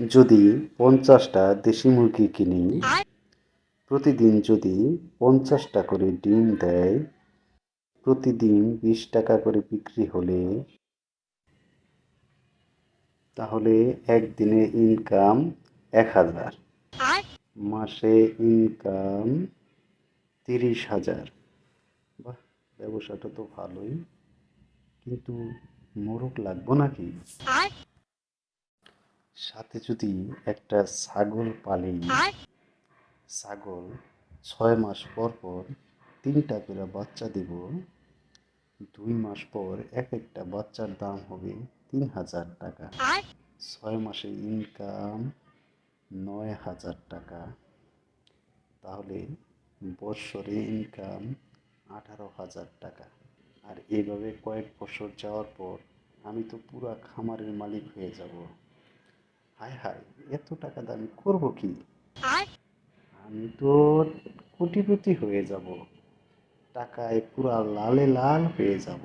যদি পঞ্চাশটা দেশি মুরগি কিনি প্রতিদিন যদি পঞ্চাশটা করে ডিম দেয় প্রতিদিন বিশ টাকা করে বিক্রি হলে তাহলে একদিনে ইনকাম এক হাজার। মাসে ইনকাম তিরিশ হাজার। বাহ ব্যবসাটা তো ভালোই। কিন্তু মোরগ লাগবো নাকি? সাথে যদি একটা ছাগল পালি ছাগল ছয় মাস পর পর তিনটা করে বাচ্চা দেব দুই মাস পর এক একটা বাচ্চার দাম হবে তিন হাজার টাকা। ছয় মাসে ইনকাম নয় হাজার টাকা। তাহলে বৎসরে ইনকাম আঠারো হাজার টাকা। আর এভাবে কয়েক বছর যাওয়ার পর আমি তো পুরা খামারের মালিক হয়ে যাব। হায় হায় এত টাকা করব করব কি? আমি তো কোটিপতি হয়ে যাব টাকায় পুরা লালে লাল হয়ে যাব।